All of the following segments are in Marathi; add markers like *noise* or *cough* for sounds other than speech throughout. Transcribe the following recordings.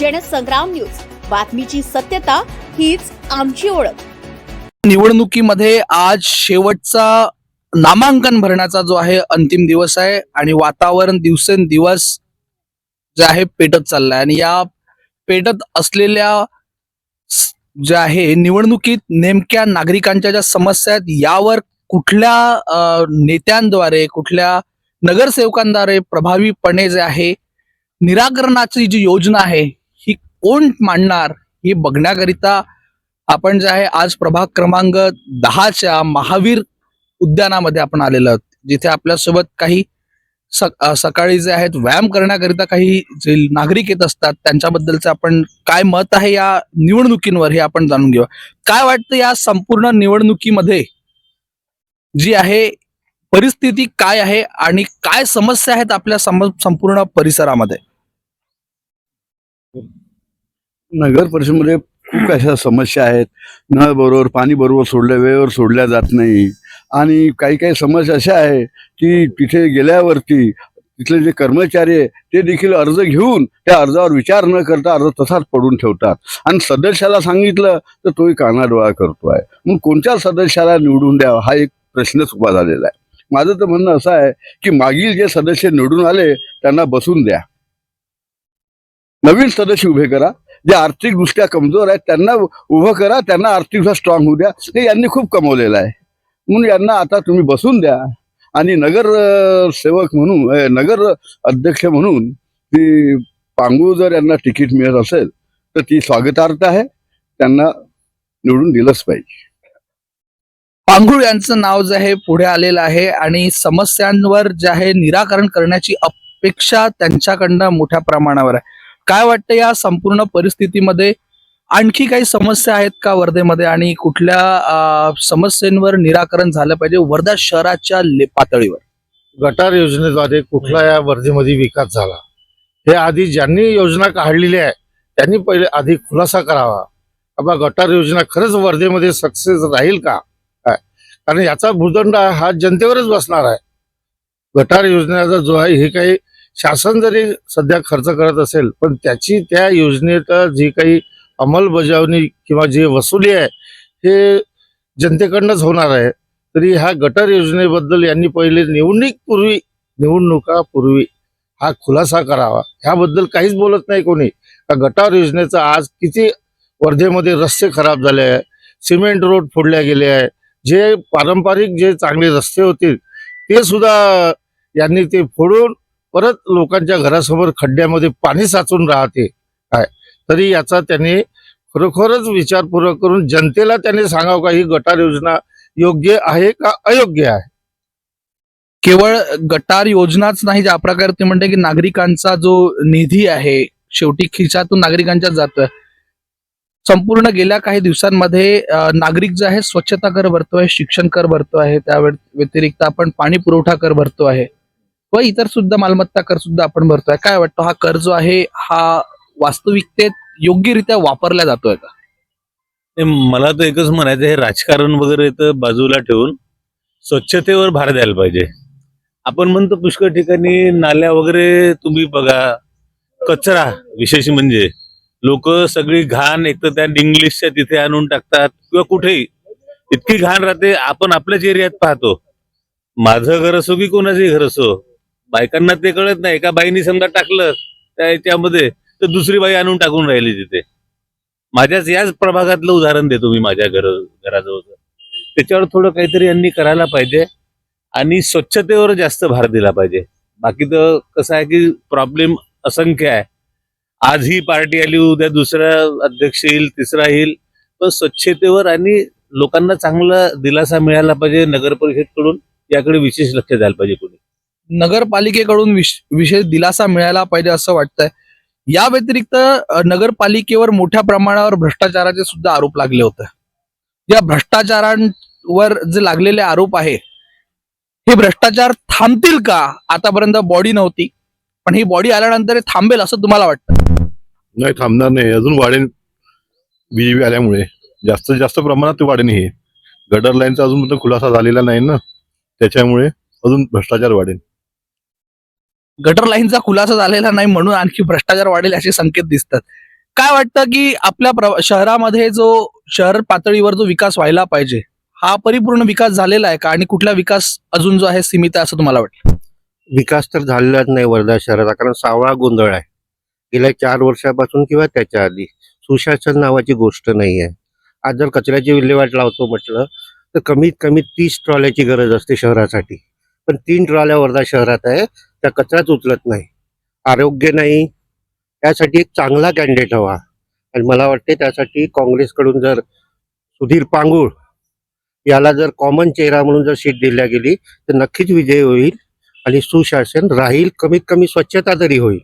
जनसंग्राम न्यूज. बातमीची सत्यता हीच आमची ओळख. निवडणुकीमध्ये आज शेवटचा नामांकन भरण्याचा जो आहे अंतिम दिवस आहे आणि वातावरण दिवसेंदिवस जे आहे पेटत चाललंय. आणि या पेटत असलेल्या जे आहे निवडणुकीत नेमक्या नागरिकांच्या ज्या समस्या आहेत यावर कुठल्या नेत्यांद्वारे कुठल्या नगरसेवकांद्वारे प्रभावीपणे जे आहे निराकरणाची जी योजना आहे कोण मांडणार हे बघण्याकरिता आपण जे आहे आज प्रभाग क्रमांक दहाच्या महावीर उद्यानामध्ये आपण आलेलो आहोत. जिथे आपल्यासोबत काही सकाळी जे आहेत व्यायाम करण्याकरिता काही जे नागरिक येत असतात त्यांच्याबद्दलचं आपण काय मत आहे या निवडणुकींवर हे आपण जाणून घेऊ काय वाटतं या संपूर्ण निवडणुकीमध्ये जी आहे परिस्थिती काय आहे आणि काय समस्या आहेत आपल्या सम- संपूर्ण परिसरामध्ये? नगर परिषदेमध्ये खूप अशा समस्या आहेत. नळ बरोबर पाणी बरोबर सोडल्या वेळेवर सोडल्या जात नाही. आणि काही काही समस्या अशा आहे की तिथे गेल्यावरती तिथले जे कर्मचारी आहे ते देखील अर्ज घेऊन त्या अर्जावर विचार न करता अर्ज तसाच पडून ठेवतात. आणि सदस्याला सांगितलं तर तोही कानाडोळा करतो आहे मग कोणत्या सदस्याला निवडून द्यावा? हा एक प्रश्नच उभा झालेला आहे. माझं तर म्हणणं असं आहे की मागील जे सदस्य निवडून आले त्यांना बसून द्या. नवीन सदस्य उभे करा. जे आर्थिकदृष्ट्या कमजोर आहेत त्यांना उभं करा त्यांना आर्थिकदृष्ट्या स्ट्रॉंग होऊ द्या. हे यांनी खूप कमवलेलं आहे. म्हणून यांना आता तुम्ही बसून द्या. आणि नगर सेवक म्हणून नगर अध्यक्ष म्हणून ती पांगू जर यांना तिकीट मिळत असेल तर ती स्वागतार्थ आहे. त्यांना निवडून दिलंच पाहिजे. पांघुळ यांचं नाव जे आहे पुढे आलेलं आहे. आणि समस्यांवर जे आहे निराकरण करण्याची अपेक्षा त्यांच्याकडनं मोठ्या प्रमाणावर आहे. काय वाटतं या संपूर्ण परिस्थितीमध्ये? आणखी काही समस्या आहेत का वर्धेमध्ये? आणि कुठल्या समस्यांवर निराकरण झालं पाहिजे वर्धा शहराच्या पातळीवर? गटार योजनेद्वारे कुठला या वर्धेमध्ये विकास झाला? हे आधी ज्यांनी योजना काढलेली आहे त्यांनी पहिले आधी खुलासा करावा. बाबा गटार योजना खरंच वर्धेमध्ये सक्सेस राहील का? काय? कारण याचा भूदंड हा जनतेवरच बसणार आहे. गटार योजनेचा जो आहे हे काही शासन जरी सध्या खर्च करत असेल पण त्याची त्या योजनेत जी काही अंमलबजावणी किंवा जी वसुली आहे हे जनतेकडनंच होणार आहे. तरी ह्या गटर योजनेबद्दल यांनी पहिले निवडणुकीपूर्वी निवडणुकापूर्वी हा खुलासा करावा. ह्याबद्दल काहीच बोलत नाही कोणी. का गटार योजनेचा आज किती वर्धेमध्ये रस्ते खराब झाले आहे सिमेंट रोड फोडल्या गेले आहे जे पारंपरिक जे चांगले रस्ते होते ते सुद्धा यांनी ते फोडून परत लोकांच्या घरासमोर खड्ड्यामध्ये पाणी साचून राहते. काय? तरी याचा त्यांनी खरोखरच विचारपूर्वक करून जनतेला त्यांनी सांगावं का ही गटार योजना योग्य आहे का अयोग्य आहे? केवळ गटार योजनाच नाही ज्या प्रकारे ते म्हणते की नागरिकांचा जो निधी आहे शेवटी खिशातून नागरिकांच्या जात. संपूर्ण गेल्या काही दिवसांमध्ये नागरिक जे आहे स्वच्छता कर भरतो आहे शिक्षण कर भरतो आहे त्या व्यतिरिक्त आपण पाणी पुरवठा कर भरतो आहे व इतर सुद्धा मालमत्ता कर सुद्धा आपण भरतोय. काय वाटतं? हा कर जो आहे हा वास्तविकतेत योग्यरित्या वापरला जातोय का? ते मला तर एकच म्हणायचं हे राजकारण वगैरे तर बाजूला ठेवून स्वच्छतेवर भार द्यायला पाहिजे. आपण म्हणतो पुष्कळ ठिकाणी नाल्या वगैरे तुम्ही बघा कचरा विशेष म्हणजे लोक सगळी घाण एक तर त्या इंग्लिशच्या तिथे आणून टाकतात किंवा कुठेही. इतकी घाण राहते आपण आपल्याच एरियात पाहतो. माझं घर असो की कोणाचंही घर असो बायकांना ते कळत नाही. एका बाईनी समजा टाकलं त्याच्यामध्ये तर दुसरी बाई आणून टाकून राहिली तिथे. माझ्याच याच प्रभागातलं उदाहरण देतो मी माझ्या घर घराजवळचं. त्याच्यावर थोडं काहीतरी यांनी करायला पाहिजे आणि स्वच्छतेवर जास्त भार दिला पाहिजे. बाकी तर कसं आहे की प्रॉब्लेम असंख्य आहे. आज ही पार्टी आली उद्या दुसरा अध्यक्ष येईल तिसरा येईल. पण स्वच्छतेवर आणि लोकांना चांगला दिलासा मिळाला पाहिजे नगर परिषदकडून याकडे विशेष लक्ष द्यायला पाहिजे कोणी. नगरपालिकेकडून विश- विशेष दिलासा मिळायला पाहिजे असं वाटतंय. या व्यतिरिक्त नगरपालिकेवर मोठ्या प्रमाणावर भ्रष्टाचाराचे सुद्धा आरोप लागले होते. या भ्रष्टाचारांवर जे लागलेले आरोप आहे हे भ्रष्टाचार थांबतील का? आतापर्यंत बॉडी नव्हती. पण ही बॉडी आल्यानंतर हे थांबेल असं तुम्हाला वाटतं? नाही थांबणार नाही. अजून वाढेल. बीजेपी आल्यामुळे. जास्त जास्त प्रमाणात वाढेल हे. गटर लाईनचा अजून खुलासा झालेला नाही ना. त्याच्यामुळे अजून भ्रष्टाचार वाढेल. गटर लाईनचा खुलासा झालेला नाही म्हणून आणखी भ्रष्टाचार वाढेल असे संकेत दिसतात. काय वाटतं की आपल्या शहरामध्ये जो शहर पातळीवर जो विकास व्हायला पाहिजे हा परिपूर्ण विकास झालेला आहे का? आणि कुठला विकास अजून जो आहे सीमित आहे असं तुम्हाला वाटतं? विकास तर झालेलाच नाही वर्धा शहराचा कारण सावळा गोंधळ आहे. गेल्या चार वर्षापासून किंवा त्याच्या आधी सुशासन नावाची गोष्ट नाही आहे. आज जर कचऱ्याची विल्हेवाट लावतो म्हटलं तर कमीत कमी तीस ट्रॉल्याची गरज असते शहरासाठी. पण तीन ट्रॉल्या वर्धा शहरात आहे. त्या कचराच उचलत नाही. आरोग्य नाही. त्यासाठी एक चांगला कॅन्डिडेट हवा. आणि मला वाटते त्यासाठी काँग्रेसकडून जर सुधीर पांगुळ याला जर कॉमन चेहरा म्हणून जर सीट दिल्या गेली तर नक्कीच विजय होईल आणि सुशासन राहील कमीत कमी स्वच्छता तरी होईल.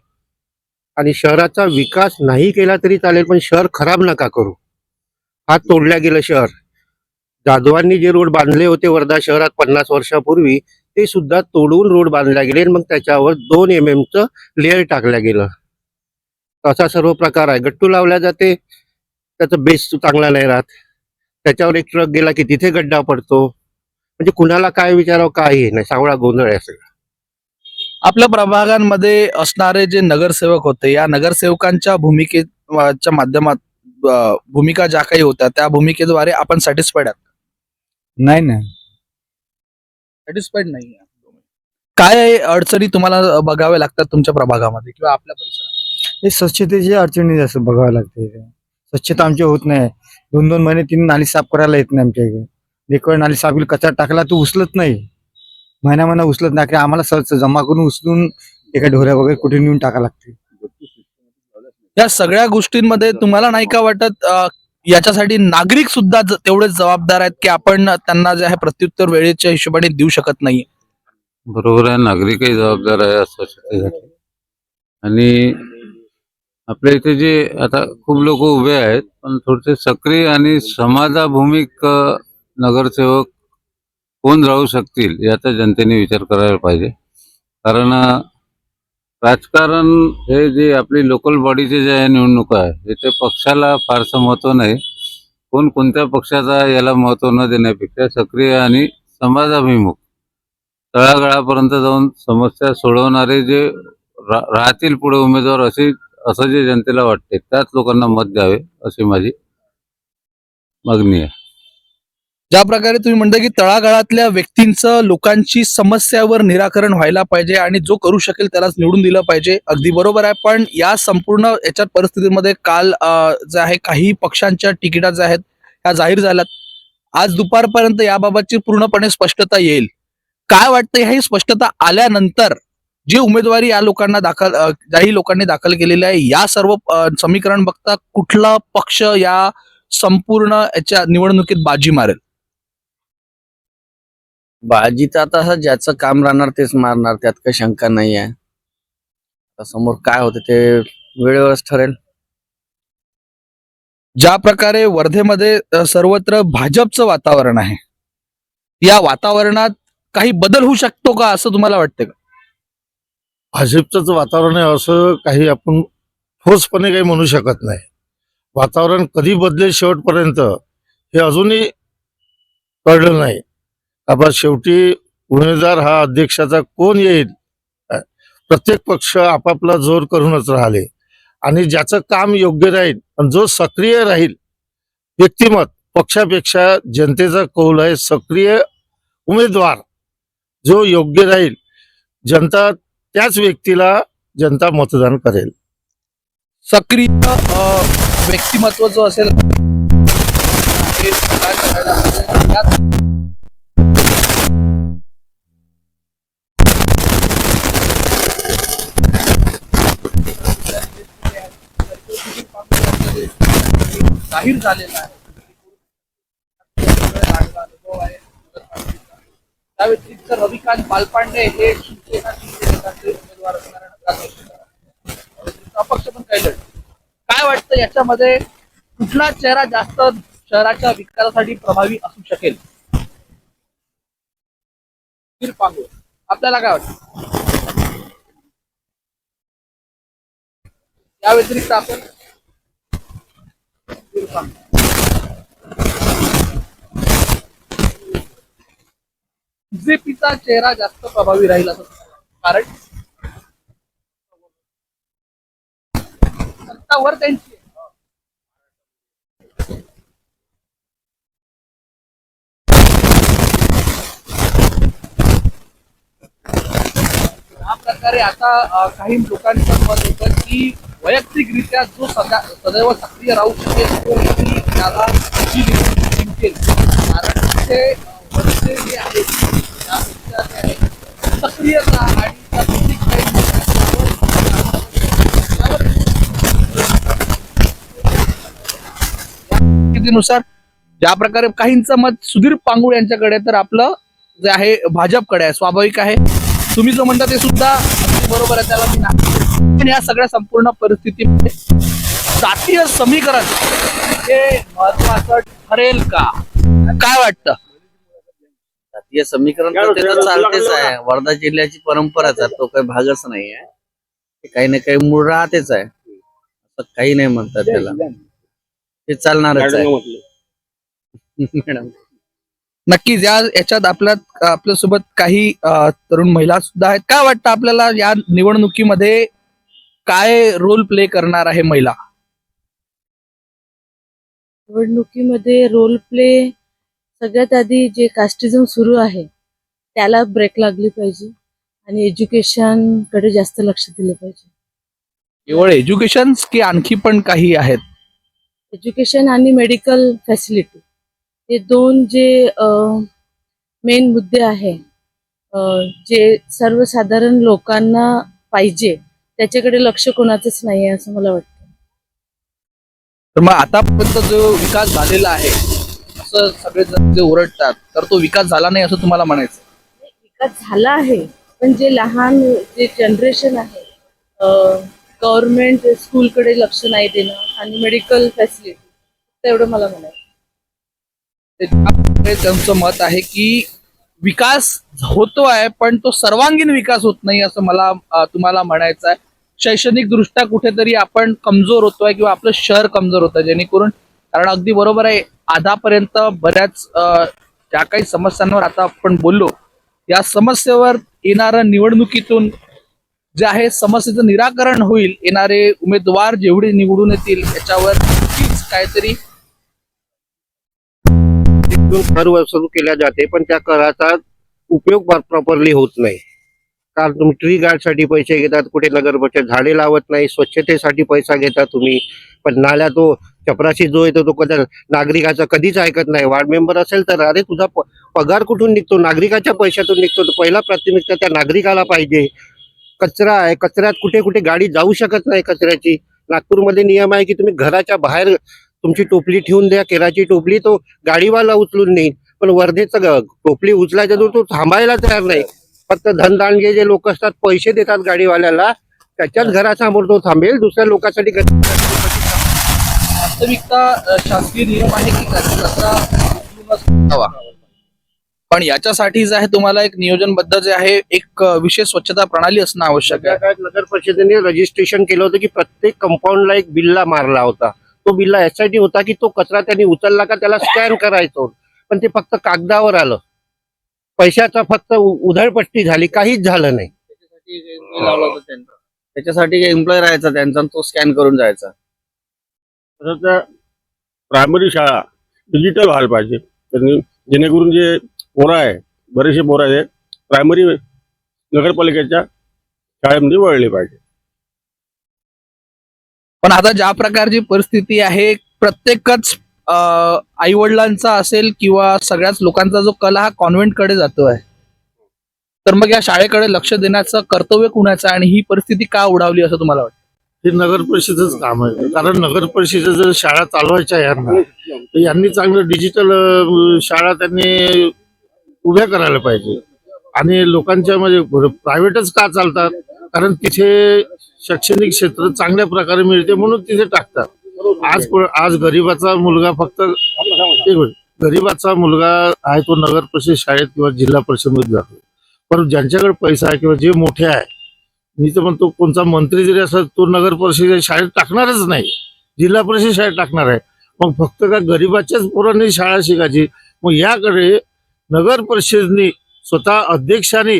आणि शहराचा विकास नाही केला तरी चालेल पण शहर खराब नका करू. हा तोडल्या गेलं शहर. जाधवांनी जे रोड बांधले होते वर्धा शहरात पन्नास वर्षापूर्वी ते सुद्धा तोडून रोड बांधल्या गेले आणि मग त्याच्यावर दोन एम एमचं लेअर टाकल्या गेलं. असा सर्व प्रकार आहे. गट्टू लावल्या जाते. त्याचा बेस चांगला नाही राहत. त्याच्यावर एक ट्रक गेला की तिथे गड्डा पडतो. म्हणजे कुणाला काय विचारावं काही नाही. सावळा गोंधळ आहे सगळा. आपल्या प्रभागांमध्ये असणारे जे नगरसेवक होते या नगरसेवकांच्या भूमिकेच्या माध्यमात भूमिका ज्या काही होत्या त्या भूमिकेद्वारे आपण सॅटिस्फाईड आहात? नाही ना सॅटिस्फाईड नाही काय अडचणी तुम्हाला बघाव्या लागतात तुमच्या प्रभागामध्ये किंवा आपल्या परिसरात? हे स्वच्छतेची अडचणी जास्त बघावं लागते. इथे. स्वच्छता आमची होत नाही. दोन दोन महिने तीन नाली साफ करायला येत नाही आमच्या इकडे. एक वेळ नाली साफ केली कचरा टाकला तो उचलत नाही. महिना महिना उचलत नाही की आम्हाला सहज जमा करून उचलून एका ढोऱ्या वगैरे कुठे नेऊन टाका लागते. या सगळ्या गोष्टींमध्ये तुम्हाला नाही का वाटत अं, याच्यासाठी नागरिक सुद्धा तेवढेच जबाबदार आहेत की आपण त्यांना जे आहे प्रत्युत्तर वेळेच्या हिशोबाने देऊ शकत नाही बरोबर आहे नागरिकही जबाबदार आहे या स्वच्छतेसाठी आणि आपल्या इथे जे आता खूप लोक उभे आहेत पण थोडेसे सक्रिय आणि समाजाभूमिक नगरसेवक कोण राहू शकतील याचा जनतेने विचार करायला पाहिजे. कारण राजकारण हे जे आपली लोकल बॉडीचे जे आहे निवडणुका आहे याचे पक्षाला फारसं महत्त्व नाही. कोण कोणत्या पक्षाचा याला महत्त्व न देण्यापेक्षा सक्रिय आणि समाजाभिमुख तळागाळापर्यंत जाऊन समस्या सोडवणारे जे रा- राहतील पुढे उमेदवार असे असं जे जनतेला वाटते त्याच लोकांना मत द्यावे अशी माझी मागणी आहे. ज्या प्रकारे तुम्ही म्हणता की तळागाळातल्या व्यक्तींचं लोकांची समस्यावर निराकरण व्हायला पाहिजे आणि जो करू शकेल त्यालाच निवडून दिलं पाहिजे अगदी बरोबर आहे. पण या संपूर्ण याच्यात परिस्थितीमध्ये काल जे आहे काही पक्षांच्या तिकिटा ज्या आहेत त्या जाहीर झाल्यात. आज दुपारपर्यंत याबाबतची पूर्णपणे स्पष्टता येईल. काय वाटतं ही स्पष्टता आल्यानंतर जी उमेदवारी या लोकांना दाखल ज्याही लोकांनी दाखल केलेली आहे या सर्व समीकरण बघता कुठला पक्ष या संपूर्ण याच्या निवडणुकीत बाजी मारेल? बाजी तर आता ज्याचं काम राहणार तेच मारणार त्यात काही शंका नाही आहे आता समोर काय होते ते वेळेवरच ठरेल. ज्या प्रकारे वर्धेमध्ये सर्वत्र भाजपचं वातावरण आहे या वातावरणात काही बदल होऊ शकतो का असं तुम्हाला वाटतं का? भाजपचंच वातावरण आहे असं काही आपण ठोसपणे काही म्हणू शकत नाही. वातावरण कधी बदलेल शेवटपर्यंत हे अजूनही कळलं नाही. आपण शेवटी उमेदवार हा अध्यक्षाचा कोण येईल? प्रत्येक पक्ष आपापला जोर करूनच राहिले. आणि ज्याचं काम योग्य राहील आणि जो सक्रिय राहील व्यक्तिमत पक्षापेक्षा जनतेचा कौल आहे सक्रिय उमेदवार जो योग्य राहील जनता त्याच व्यक्तीला जनता मतदान करेल. सक्रिय व्यक्तिमत्व जो असेल जाहीर झालेला आहे. अनुभव त्या व्यतिरिक्त रविकांत बालपांडे हे शिवसेना शिवसेनेचे उमेदवार असणारे अपक्ष पण काही लढले काय वाटतं याच्यामध्ये? कुठला चेहरा जास्त शहराच्या विकासासाठी प्रभावी असू शकेल? सुधीर आपल्याला काय वाटतं? या व्यतिरिक्त आपण बीजेपीचा चेहरा जास्त प्रभावी राहील असं कारण? सत्तावर त्यांची हा प्रकारे आता काही लोकांचं मत होतं की वैयक्तिकरित्या जो सदा सदैव सक्रिय राहू शकेल तो व्यक्ती त्याला ही निवडणूक जिंकेल कारण तिथे वरचे जे जे आहे, सक्रियता आणि नुसार ज्या प्रकारे काहींचं मत सुधीर पांगुळ यांच्याकडे तर आपलं जे आहे भाजपकडे आहे स्वाभाविक आहे. तुम्ही जो म्हणता ते सुद्धा बरोबर आहे त्याला मी नाही पण या सगळ्या संपूर्ण परिस्थितीमध्ये जातीय समीकरण हे महत्वाचं ठरेल का? काय वाटतं? जातीय समीकरण तर ते तर चालतेच आहे. वर्धा जिल्ह्याची परंपराच आहे तो काही भागच नाही आहे. ते काही ना काही मूळ राहतेच आहे. असं काही नाही म्हणतात त्याला. ते चालणारच आहे. *laughs* मॅडम. नक्कीच या याच्यात आपल्या आपल्यासोबत काही तरुण महिला सुद्धा आहेत. काय वाटतं आपल्याला या निवडणुकीमध्ये काय रोल प्ले करणार आहे महिला? निवडणुकीमध्ये रोल प्ले सगळ्यात आधी जे कास्टिझम सुरू आहे त्याला ब्रेक लागली पाहिजे आणि एज्युकेशनकडे जास्त लक्ष दिलं पाहिजे. केवळ एज्युकेशन की आणखी पण काही आहेत? एज्युकेशन आणि मेडिकल फॅसिलिटी हे दोन जे मेन मुद्दे आहे जे सर्वसाधारण लोकांना पाहिजे त्याच्याकडे लक्ष कोणाचंच नाही असं मला वाटतं. तर मग आतापर्यंत जो विकास झालेला आहे असं सगळे जे ओरडतात तर तो विकास झाला नाही असं तुम्हाला म्हणायचं विकास झाला आहे पण जे लहान जे जनरेशन आहे गव्हर्नमेंट स्कूलकडे लक्ष नाही देणं आणि मेडिकल फॅसिलिटी तेवढं मला म्हणायचं त्यांचं मत आहे की विकास होतो आहे पण तो सर्वांगीण विकास होत नाही असं मला तुम्हाला म्हणायचं आहे. शैक्षणिक दृष्ट्या कुठेतरी आपण कमजोर होतोय किंवा आपलं शहर कमजोर होतं जेणेकरून कारण अगदी बरोबर आहे आधापर्यंत बऱ्याच ज्या काही समस्यांवर आता आपण बोललो या समस्येवर येणाऱ्या निवडणुकीतून जे आहे समस्येचं निराकरण होईल येणारे उमेदवार जेवढे निवडून येतील याच्यावर काहीतरी कर वसूल केल्या जाते पण त्या कराचा उपयोग प्रॉपरली होत नाही. कारण तुम्ही ट्री गार्डसाठी पैसे घेतात कुठे नगर बचत झाडे लावत नाही स्वच्छतेसाठी पैसा घेता तुम्ही पण नाल्या तो चपराशी जो येतो तो कदा नागरिकाचा कधीच ऐकत नाही. वार्ड मेंबर असेल तर अरे तुझा पगार कुठून निघतो? नागरिकाच्या पैशातून निघतो. पहिला प्राथमिकता त्या नागरिकाला पाहिजे. कचरा आहे कचऱ्यात कुठे कुठे गाडी जाऊ शकत नाही कचऱ्याची. नागपूरमध्ये नियम आहे की तुम्ही घराच्या बाहेर तुमची टोपली ठेवून द्या केराची टोपली तो गाडीवाला उचलून नेईल पण वर्धेचं ग- टोपली उचलायच्या दूर तो थांबायला तयार नाही. फक्त धनदांडगे जे लोक असतात पैसे देतात गाडीवाल्याला त्याच्याच घरासमोर तो थांबेल दुसऱ्या लोकांसाठी वास्तविकता शासकीय नियम आहे की कचरा. पण याच्यासाठी जे आहे तुम्हाला एक नियोजनबद्ध जे आहे एक विशेष स्वच्छता प्रणाली असणं आवश्यक आहे. नगर परिषदेने रजिस्ट्रेशन केलं होतं की प्रत्येक कंपाऊंडला एक बिल्ला मारला होता. तो बिल्ला यासाठी होता की तो कचरा त्यांनी उचलला का त्याला स्कॅन करायचो. पण ते फक्त कागदावर आलं. पैशाचा फक्त उधळपट्टी झाली काहीच झालं नाही. त्याच्यासाठी एम्प्लॉय राहायचा त्यांचा आणि तो स्कॅन करून जायचा. तसंच प्रायमरी शाळा डिजिटल व्हायला पाहिजे. त्यांनी जेणेकरून जे पोरं आहे बरेचसे पोरं आहे प्रायमरी नगरपालिकेच्या शाळेमध्ये वळले पाहिजे. पण आता ज्या प्रकारची परिस्थिती आहे प्रत्येकच आई वडिलांचा असेल किंवा सगळ्याच लोकांचा जो कला हा कॉन्व्हेंटकडे जातोय. तर मग या शाळेकडे लक्ष देण्याचं कर्तव्य कुणाचं आणि ही परिस्थिती का उडावली असं तुम्हाला वाटतं? हे नगर परिषदेच काम आहे. कारण नगर परिषद जर शाळा चालवायच्या यांना तर यांनी चांगलं डिजिटल शाळा त्यांनी उभ्या करायला पाहिजे. आणि लोकांच्या म्हणजे प्रायव्हेटच का चालतात? कारण तिथे शैक्षणिक क्षेत्र चांगल्या प्रकारे मिळते म्हणून तिथे टाकतात. आज आज गरीबाचा मुलगा फक्त गरीबाचा मुलगा आहे तो नगर परिषद शाळेत किंवा जिल्हा परिषदमध्ये जातो. पण ज्यांच्याकडे पैसा आहे किंवा जे मोठे आहे मी तर म्हणतो कोणता मंत्री जरी असा तो नगर परिषद शाळेत टाकणारच नाही. जिल्हा परिषद शाळेत टाकणार आहे. मग फक्त का गरीबाच्याच पोरांनी शाळा शिकायची? मग याकडे नगर परिषदनी स्वतः अध्यक्षाने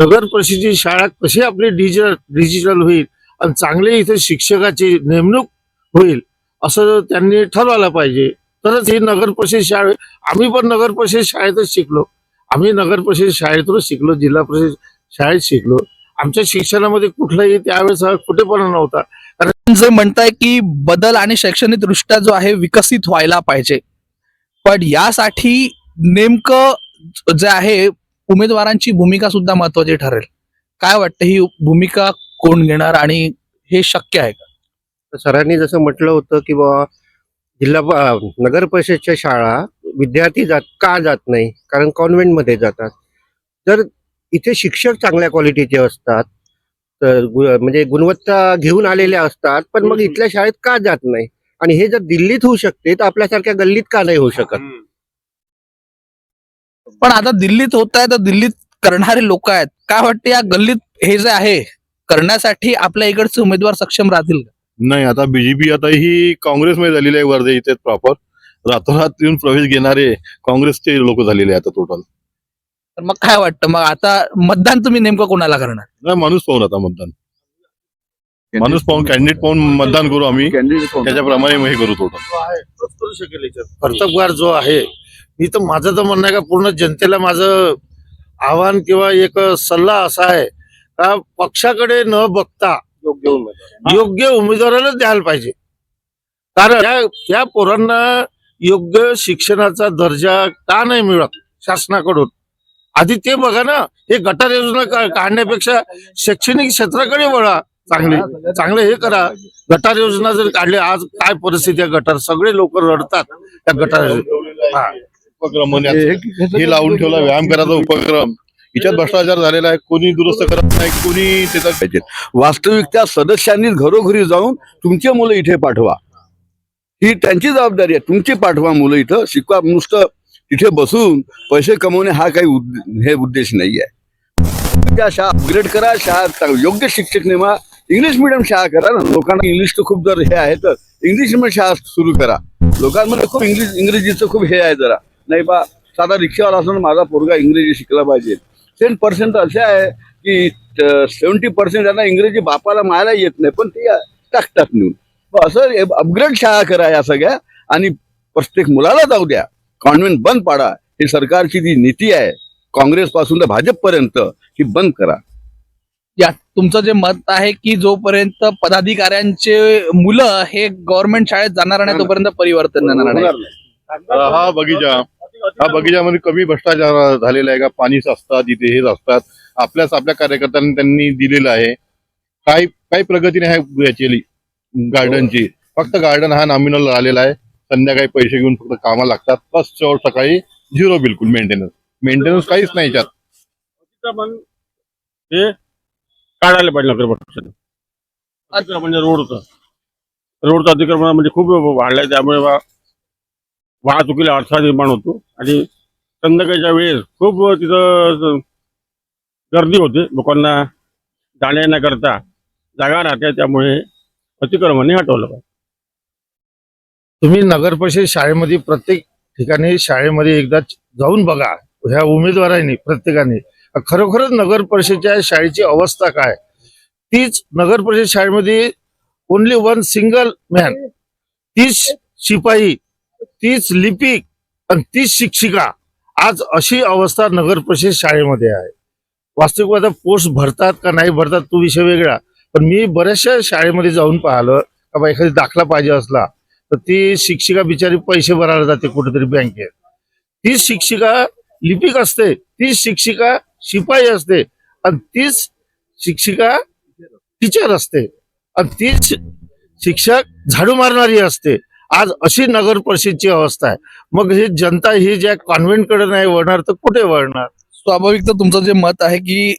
नगर परिषदेची शाळा कशी आपली डिजिटल डिजिटल होईल आणि चांगले इथे शिक्षकाची नेमणूक होईल असं त्यांनी ठरवायला पाहिजे. तरच ही नगर परिषद शाळे आम्ही पण नगर परिषद शाळेतच शिकलो. आम्ही नगर परिषद शाळेतूनच शिकलो जिल्हा परिषद शाळेत शिकलो. आमच्या शिक्षणामध्ये कुठलाही त्यावेळेस कुठेपणा नव्हता. नव्हता जे म्हणताय की बदल आणि शैक्षणिक दृष्ट्या जो आहे विकसित व्हायला पाहिजे. पण यासाठी नेमकं जे आहे उमेदवारांची भूमिका सुद्धा महत्वाची ठरेल. काय वाटतं ही भूमिका कोण घेणार आणि हे शक्य आहे का? तर सरांनी जसं म्हटलं होतं की बाबा जिल्हा नगर परिषदच्या शाळा विद्यार्थी जात का जात नाही? कारण कॉन्व्हेंटमध्ये जातात. जर इथे शिक्षक चांगल्या क्वालिटीचे असतात तर म्हणजे गुणवत्ता घेऊन आलेले असतात पण मग इथल्या शाळेत का जात नाही? आणि हे जर दिल्लीत होऊ शकते तर आपल्यासारख्या गल्लीत का नाही होऊ शकत? पण आता दिल्लीत होत आहे तर दिल्लीत करणारे लोक आहेत. काय वाटतं या गल्लीत हे जे आहे करण्यासाठी आपल्या इकडचे उमेदवार सक्षम राहतील का? नाही आता बीजेपी आता ही काँग्रेसमध्ये झालेली आहे वर्धे इथे प्रॉपर रातोरात येऊन प्रवेश घेणारे काँग्रेसचे लोक झालेले आहे आता टोटल तर मग काय वाटतं? मग आता मतदान तुम्ही नेमकं कोणाला करणार? नाही माणूस पाहून आता मतदान. माणूस पाहून कॅन्डिडेट पाहून मतदान करू आम्ही. त्याच्याप्रमाणे हे करू टोटल जो आहे तोच करू शकेल याच्यात. कर्तबगार जो आहे मी तर माझं तर म्हणणं आहे का पूर्ण जनतेला माझं आव्हान किंवा एक सल्ला असा आहे का पक्षाकडे न बघता योग्य उमेदवार. योग्य उमेदवाराला द्यायला पाहिजे. कारण त्या पोरांना योग्य शिक्षणाचा दर्जा का नाही मिळत शासनाकडून? आधी ते बघा ना हे गटार योजना काढण्यापेक्षा शैक्षणिक क्षेत्राकडे वळा चांगले चांगले हे करा. गटार योजना जर काढली आज काय परिस्थिती आहे गटार सगळे लोक रडतात त्या गटार हा. उपक्रम म्हणजे हे लावून ठेवला व्यायाम करायचा उपक्रम. हिच्यात भ्रष्टाचार झालेला आहे कोणी दुरुस्त करत नाही कोणी त्याचा पाहिजे वास्तविक त्या सदस्यांनी घरोघरी जाऊन तुमची मुलं इथे पाठवा. ही त्यांची जबाबदारी आहे. तुमची पाठवा मुलं इथं. शिकवा नुसतं तिथे बसून पैसे कमवणे हा काही उद्द- हे उद्देश नाही आहे. त्या शाळा अपग्रेड करा शाळा योग्य शिक्षक नेमा. इंग्लिश मिडियम शाळा करा ना. लोकांना इंग्लिशचं खूप जर हे आहे तर इंग्लिश मिडियम शाळा सुरू करा. लोकांमध्ये खूप इंग्लिश इंग्रजीचं खूप हे आहे जरा. नाही बा साधा रिक्षावाला असून माझा पोरगा इंग्रजी शिकला पाहिजे. टेन पर्सेंट असे आहे की सेव्हन्टी पर्सेंट त्यांना इंग्रजी बापाला मायला येत नाही पण ते टाकतात नेऊन. असं अपग्रेड शाळा करा या सगळ्या आणि प्रत्येक मुलाला जाऊ द्या. कॉन्व्हेंट बंद पाडा. ही सरकारची जी नीती आहे काँग्रेस पासून तर भाजपपर्यंत ही बंद करा. या तुमचं जे मत आहे की जोपर्यंत पदाधिकाऱ्यांचे मुलं हे गव्हर्नमेंट शाळेत जाणार नाही तोपर्यंत परिवर्तन होणार नाही. हा बगीचा. हा बगीच्यामध्ये कमी भ्रष्टाचार झालेला आहे का? पाणीच असतात इथे हेच असतात आपल्याच आपल्या कार्यकर्त्यांनी त्यांनी दिलेलं आहे. काही काही प्रगती नाही आहे याची गार्डनची. फक्त गार्डन हा नॉमिनल आलेला आहे. संध्याकाळी पैसे घेऊन फक्त कामाला लागतात. प्लस चोर सकाळी झिरो बिलकुल मेंटेनन्स मेंटेनन्स काहीच नाही याच्यात. हे काढायला पाहिजे नगर परिषद. अतिक्रमण म्हणजे रोडचं. रोडचं अतिक्रमण म्हणजे खूप वाढलंय. त्यामुळे वाहतुकीला अडथळा निर्माण होतो. आणि संध्याकाळच्या वेळेस खूप तिथं गर्दी होते. लोकांना जाण्या जागा राहते. त्यामुळे अतिक्रमणे हटवलं पाहिजे. तुम्ही नगर परिषद शाळेमध्ये प्रत्येक ठिकाणी शाळेमध्ये एकदा जाऊन बघा. ह्या उमेदवारांनी प्रत्येकाने. खरोखरच नगर परिषदच्या शाळेची अवस्था काय? तीच नगर परिषद शाळेमध्ये ओनली वन सिंगल मॅन तीच शिपाई तीच लिपिक आणि तीच शिक्षिका आज अशी अवस्था नगर परिषद शाळेमध्ये आहे. वास्तविक पोस्ट भरतात का नाही भरतात तो विषय वेगळा. पण मी बऱ्याचशा शाळेमध्ये जाऊन पाहिलं का बा एखादी दाखला पाहिजे असला तर ती शिक्षिका बिचारी पैसे भरायला जाते कुठेतरी बँकेत. तीच शिक्षिका लिपिक असते तीच शिक्षिका शिपाई असते आणि तीच शिक्षिका टीचर असते आणि तीच शिक्षक झाडू मारणारी असते. आज अशी नगर परिषदची अवस्था आहे. मग हे जनता ही ज्या कॉन्व्हेंटकडे नाही वळणार तर कुठे वळणार? स्वाभाविक तर तुमचं जे मत आहे की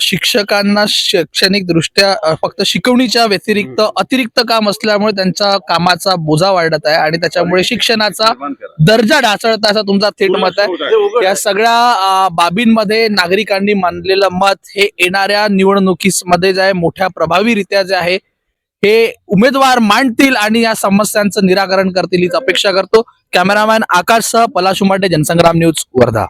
शिक्षकांना शैक्षणिक दृष्ट्या फक्त शिकवणीच्या व्यतिरिक्त अतिरिक्त काम असल्यामुळे त्यांच्या कामाचा बोजा वाढत आहे आणि त्याच्यामुळे शिक्षणाचा दर्जा ढासळत आहे असं तुमचा थेट मत आहे. या सगळ्या बाबींमध्ये नागरिकांनी मानलेलं मत हे येणाऱ्या निवडणुकीमध्ये जे आहे मोठ्या प्रभावीरित्या जे आहे हे उमेदवार मांडतील आणि या समस्यांचं निराकरण करतील हीच अपेक्षा करतो. कॅमेरामॅन आकाशसह पलाश उमाटे जनसंग्राम न्यूज वर्धा.